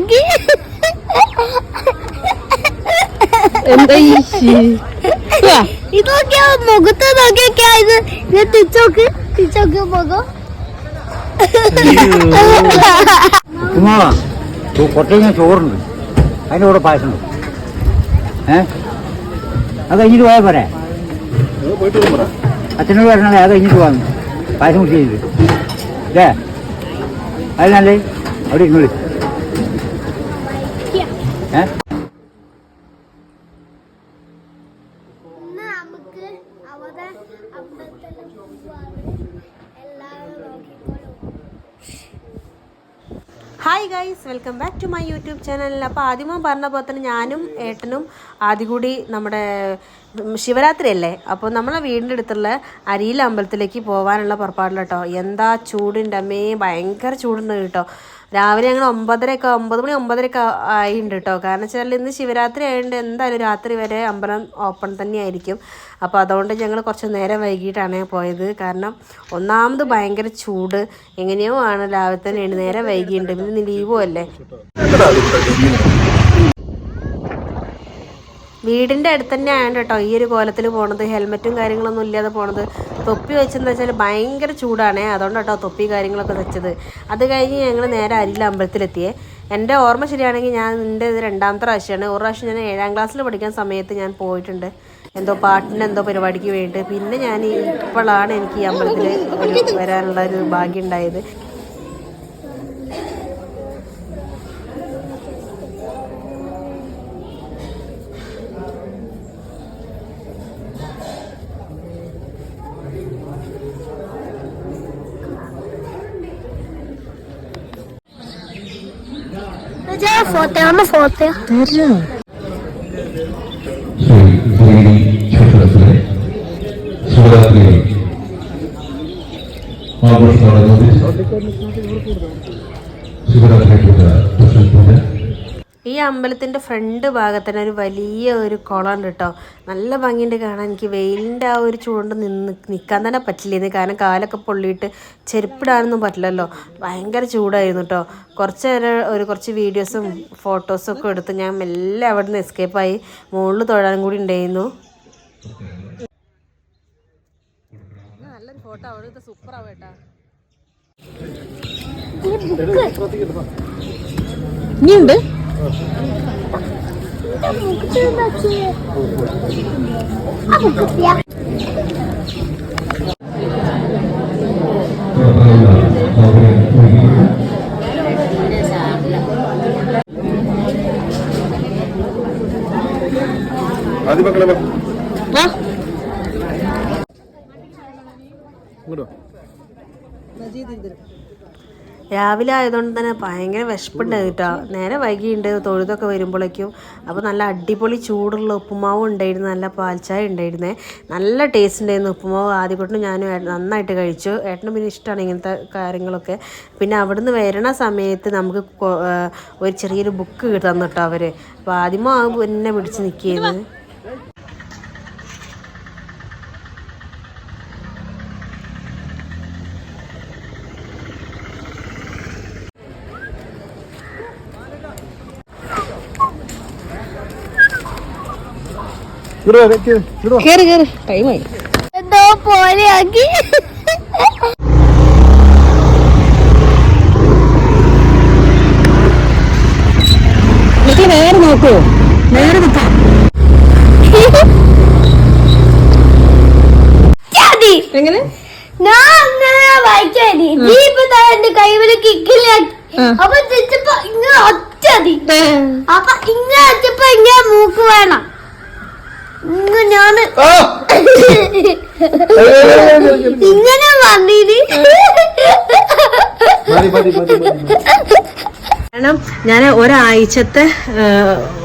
പോലെയാക്കി എന്താ ഇത് നോക്കിയാ മുഖത്ത് നോക്കിയൊക്കെയാ ഇത് ഇത് തിരിച്ചോക്ക് തിരിച്ചോക്ക് മുഖം. കുറച്ചെങ്കിലും ചോറുണ്ട്. അതിന്റെ കൂടെ പായസം ഏ? അത് കഴിഞ്ഞിട്ട് പോയാൽ പോരെ? അച്ഛനോട് വരണേ അത് കഴിഞ്ഞിട്ട് പോകാൻ പായസം കുടിച്ചു ചെയ്ത് ഇല്ലേ അത് നല്ലേ അവിടെ ഇരുന്നോളി ഏ ഇന്ന് നമുക്ക് അവിടെ അമ്പലത്തിലെ പോവാണ് എല്ലാവരും നോക്കിക്കോളൂ hi guys welcome back to my YouTube channel അപ്പോൾ ആദ്യമോ പറഞ്ഞ പോലെ തന്നെ ഞാനും ഏട്ടനും ആദ്യം കൂടി നമ്മുടെ ശിവരാത്രി അല്ലേ? അപ്പോൾ നമ്മളെ വീടിന്റെ അടുത്തുള്ള അരിയിലമ്പലത്തിലേക്ക് പോകാനുള്ള പുറപ്പാടില്ല കേട്ടോ എന്താ ചൂടിന്റെ അമ്മേ ഭയങ്കര ചൂടുണ്ട് കേട്ടോ. രാവിലെ ഞങ്ങൾ ഒമ്പതരയൊക്കെ ഒമ്പത് മണി ഒമ്പതരയൊക്കെ ആയിട്ടുണ്ട് കേട്ടോ കാരണം വെച്ചാൽ ഇന്ന് ശിവരാത്രി ആയതുകൊണ്ട് എന്തായാലും രാത്രി വരെ അമ്പലം ഓപ്പൺ തന്നെയായിരിക്കും. അപ്പോൾ അതുകൊണ്ട് ഞങ്ങൾ കുറച്ച് നേരം വൈകിട്ടാണ് പോയത്. കാരണം ഒന്നാമത് ഭയങ്കര ചൂട്. എങ്ങനെയോ ആണ് രാവിലെ തന്നെ നേരെ വൈകിയിട്ടുണ്ട് പിന്നെ ലീവും അല്ലേ? വീടിന്റെ അടുത്ത് തന്നെ ആണ് കേട്ടോ ഈ ഒരു കോലത്തിൽ പോണത്. ഹെൽമെറ്റും കാര്യങ്ങളൊന്നും ഇല്ലാതെ പോണത്. തൊപ്പി വെച്ചെന്ന് വെച്ചാൽ ഭയങ്കര ചൂടാണേ. അതുകൊണ്ട് കേട്ടോ തൊപ്പി കാര്യങ്ങളൊക്കെ വെച്ചത്. അത് കഴിഞ്ഞ് ഞങ്ങൾ നേരെ അരിയില അമ്പലത്തിലെത്തിയേ. എന്റെ ഓർമ്മ ശരിയാണെങ്കിൽ ഞാൻ എന്റെ ഇത് രണ്ടാമത്തെ പ്രാവശ്യമാണ് ഒരു പ്രാവശ്യം ഞാൻ ഏഴാം ക്ലാസ്സിൽ പഠിക്കാൻ സമയത്ത് ഞാൻ പോയിട്ടുണ്ട്. എന്തോ പാട്ടിന്റെ എന്തോ പരിപാടിക്ക് വേണ്ടിയിട്ട്. പിന്നെ ഞാൻ ഇപ്പോഴാണ് എനിക്ക് ഈ അമ്പലത്തിൽ വരാനുള്ള ഒരു ഭാഗ്യം ഉണ്ടായത്. ശിവരാത്രി ആഘോഷത്തോടനുബന്ധിച്ച് ശിവരാത്രി ഈ അമ്പലത്തിന്റെ ഫ്രണ്ട് ഭാഗത്തിന് ഒരു വലിയ ഒരു കുളമുണ്ട് കേട്ടോ. നല്ല ഭംഗിയുണ്ട് കാണാൻ. എനിക്ക് വെയിലിന്റെ ആ ഒരു ചൂണ്ട് നിന്ന് നിൽക്കാൻ തന്നെ പറ്റില്ലായിരുന്നു. കാരണം കാലൊക്കെ പൊള്ളിയിട്ട് ചെരുപ്പിടാനൊന്നും പറ്റില്ലല്ലോ. ഭയങ്കര ചൂടായിരുന്നു കേട്ടോ. കുറച്ച് ഒരു കുറച്ച് വീഡിയോസും ഫോട്ടോസും ഒക്കെ എടുത്ത് ഞാൻ മെല്ലെ അവിടെ നിന്ന് എസ്കേപ്പായി മുകളിൽ തൊഴാനും കൂടി ഉണ്ടായിരുന്നു. നല്ലൊരു ഫോട്ടോ അവിടുത്തെ സൂപ്പർ നീ ഇനിയുണ്ട്? പുറത്തുള്ള സൗകര്യം ഒരുക്കിയിട്ടുണ്ട് ആദ്യമക്കളെ ആ ഇങ്ങോട്ടോ രാവിലെ ആയതുകൊണ്ട് തന്നെ ഭയങ്കര വിശപ്പുണ്ടായിരുന്നു കേട്ടോ. നേരെ വൈകിയുണ്ട് തൊഴുതൊക്കെ വരുമ്പോഴേക്കും അപ്പോൾ നല്ല അടിപൊളി ചൂടുള്ള ഉപ്പുമാവും ഉണ്ടായിരുന്നു നല്ല പാൽച്ചായ ഉണ്ടായിരുന്നേ. നല്ല ടേസ്റ്റ് ഉണ്ടായിരുന്നു ഉപ്പുമാവ്. ആദ്യ കൊണ്ട് ഞാനും നന്നായിട്ട് കഴിച്ചു. ഏട്ടനും പിന്നെ ഇഷ്ടമാണ് ഇങ്ങനത്തെ കാര്യങ്ങളൊക്കെ. പിന്നെ അവിടുന്ന് വരണ സമയത്ത് നമുക്ക് ഒരു ചെറിയൊരു ബുക്ക് തന്നു കേട്ടോ അവർ അപ്പോൾ ആദ്യമോ ആ എന്നെ പിടിച്ച് നിൽക്കുന്നത് കേറ് കേറ്. ടൈമായി എന്തോ പോലെയാക്കി. നേരെ നോക്കൂ. നേരെ നിൽക്കാം. എങ്ങനെ? അപ്പൊ ഇങ്ങനെ ഒറ്റതി അപ്പൊ ഇങ്ങനെ വെച്ചപ്പോ ഇങ്ങനെ മൂക്ക് വേണം. ഞാൻ ഇങ്ങനെ വന്നിന്. കാരണം ഞാൻ ഒരാഴ്ചത്തെ ആ,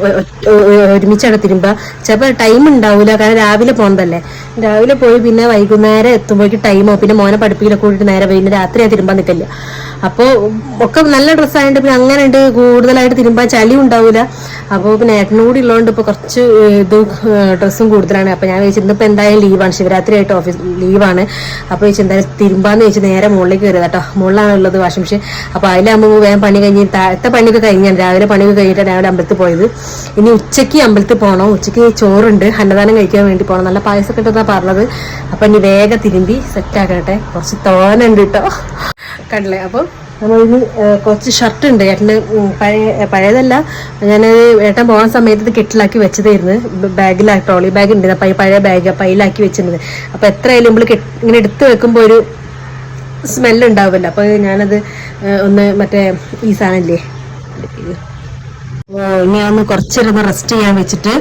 ഒ- ഒ- ഒരുമിച്ചാണ് തിരുമ്പ ചിലപ്പോൾ ടൈം ഉണ്ടാവില്ല കാരണം രാവിലെ പോകണ്ടല്ലേ രാവിലെ പോയി പിന്നെ വൈകുന്നേരം എത്തുമ്പോഴേക്ക് ടൈമോ പിന്നെ മോനെ പഠിപ്പിക്കലൊക്കെ കൂടിയിട്ട് നേരെ പിന്നെ രാത്രി തിരുമ്പാൻ നിൽക്കില്ല അപ്പോൾ ഒക്കെ നല്ല ഡ്രസ്സായതുകൊണ്ട് പിന്നെ അങ്ങനെ ഉണ്ട് കൂടുതലായിട്ട് തിരുമ്പാൻ ചളി ഉണ്ടാവില്ല അപ്പോൾ പിന്നെ ഏട്ടനും കൂടി ഉള്ളതുകൊണ്ട് ഇപ്പോൾ കുറച്ച് ഇത് ഡ്രസ്സും കൂടുതലാണ്. അപ്പോൾ ഞാൻ ചോദിച്ചു ഇന്നിപ്പോൾ എന്തായാലും ലീവാണ്. ശിവരാത്രി ആയിട്ട് ഓഫീസ് ലീവാണ്. അപ്പോൾ വെച്ച് എന്തായാലും തിരുമ്പാന്ന് ചോദിച്ചു നേരെ മുകളിലേക്ക് കയറിയത് കേട്ടോ മുകളിലാണ് ഉള്ളത് വാഷിംഗ് മെഷീൻ. അപ്പോൾ അതിലാകുമ്പോൾ വേഗം പണി കഴിഞ്ഞ് താഴത്തെ പണിയൊക്കെ കഴിഞ്ഞാണ് രാവിലെ പണിയൊക്കെ കഴിഞ്ഞിട്ട് രാവിലെ അമ്പലത്തിൽ പോയത്. ഇനി ഉച്ചയ്ക്ക് അമ്പലത്തിൽ പോകണം ഉച്ചയ്ക്ക് ചോറുണ്ട്. അന്നദാനം കഴിക്കാൻ വേണ്ടി പോകണം നല്ല പായസം ഇട്ടെന്നാണ് പറഞ്ഞത്. അപ്പം ഇനി വേഗം തിരുമ്പി സെറ്റാക്കട്ടെ കുറച്ച് തോനുണ്ട് കേട്ടോ കണ്ടില്ലേ? അപ്പം നമ്മളിത് കുറച്ച് ഷർട്ട് ഉണ്ട്. ഏട്ടന് പഴയ പഴയതല്ല. ഞാൻ ഏട്ടൻ പോകുന്ന സമയത്ത് ഇത് കെട്ടിലാക്കി വെച്ചതായിരുന്നു. ബാഗിലാക്കി ട്രോളി ബാഗ് ഉണ്ട്. പഴയ ബാഗ് അപ്പം അതിലാക്കി വെച്ചിരുന്നത്. അപ്പം എത്രയായാലും നമ്മൾ ഇങ്ങനെ എടുത്ത് വെക്കുമ്പോൾ ഒരു സ്മെല്ല് ഉണ്ടാവില്ല അപ്പോൾ ഞാനത് ഒന്ന് മറ്റേ ഈ സാധനമില്ലേ ഇനി ഒന്ന് കുറച്ചിരുന്ന് റെസ്റ്റ് ചെയ്യാൻ വെച്ചിട്ട്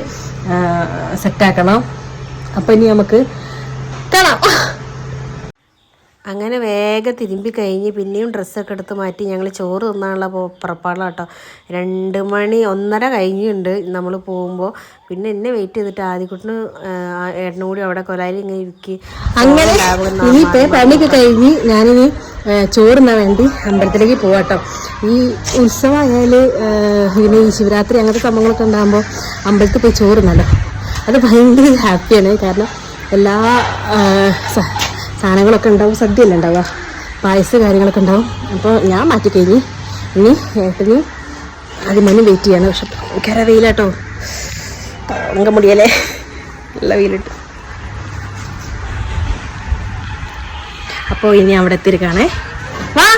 സെറ്റാക്കണം അപ്പം ഇനി നമുക്ക് കാണാം. അങ്ങനെ വേഗം തിരുമ്പി കഴിഞ്ഞ് പിന്നെയും ഡ്രസ്സൊക്കെ എടുത്ത് മാറ്റി ഞങ്ങൾ ചോറ് തിന്നാനുള്ള പുറപ്പാടാണ് കേട്ടോ രണ്ട് മണി ഒന്നര കഴിഞ്ഞുണ്ട് നമ്മൾ പോകുമ്പോൾ പിന്നെ എന്നെ വെയിറ്റ് ചെയ്തിട്ട് ആദ്യക്കുട്ടിന് ഏട്ടനും കൂടി അവിടെ കൊലായിൽ ഇങ്ങനെ ഇരിക്കി. അങ്ങനെ ഇനിയിപ്പോൾ പണിയൊക്കെ കഴിഞ്ഞ് ഞാനിനി ചോറുന്നാൻ വേണ്ടി അമ്പലത്തിലേക്ക് പോവാട്ടോ. ഈ ഉത്സവമായാൽ പിന്നെ ഈ ശിവരാത്രി അങ്ങനത്തെ സംഭവങ്ങളൊക്കെ ഉണ്ടാകുമ്പോൾ അമ്പലത്തിൽ പോയി ചോറുന്നല്ലോ അത് ഭയങ്കര ഹാപ്പിയാണ് കാരണം എല്ലാ സാധനങ്ങളൊക്കെ ഉണ്ടാവും. സദ്യയല്ലേ ഉണ്ടാവുക. പായസ് കാര്യങ്ങളൊക്കെ ഉണ്ടാവും. അപ്പോൾ ഞാൻ മാറ്റി കഴിഞ്ഞ് ഇനി ഏട്ടന് അതിമണി വെയിറ്റ് ചെയ്യാണ്. പക്ഷെ ഭയങ്കര വെയിലാട്ടോ. ഉണങ്ങ മുടിയല്ലേ? നല്ല വെയിലിട്ട് അപ്പോൾ ഇനി അവിടെ എത്തിയിരിക്കാണേ വാ.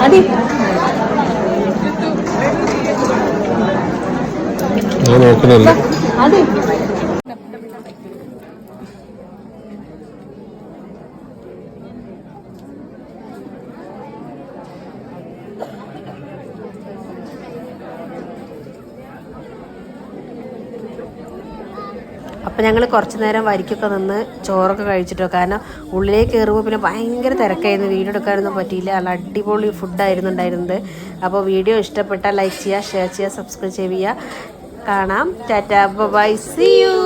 അതി ഞാൻ നോക്കുന്നില്ല അതി അപ്പം ഞങ്ങൾ കുറച്ച് നേരം വരിക്കൊക്കെ നിന്ന് ചോറൊക്കെ കഴിച്ചിട്ടോ. കാരണം ഉള്ളിലേക്ക് കയറുമ്പോൾ പിന്നെ ഭയങ്കര തിരക്കായിരുന്നു. വീഡിയോ എടുക്കാനൊന്നും പറ്റിയില്ല. നല്ല അടിപൊളി ഫുഡായിരുന്നു ഉണ്ടായിരുന്നത്. അപ്പോൾ വീഡിയോ ഇഷ്ടപ്പെട്ടാൽ ലൈക്ക് ചെയ്യുക ഷെയർ ചെയ്യുക സബ്സ്ക്രൈബ് ചെയ്യുക. കാണാം. Tata bye C U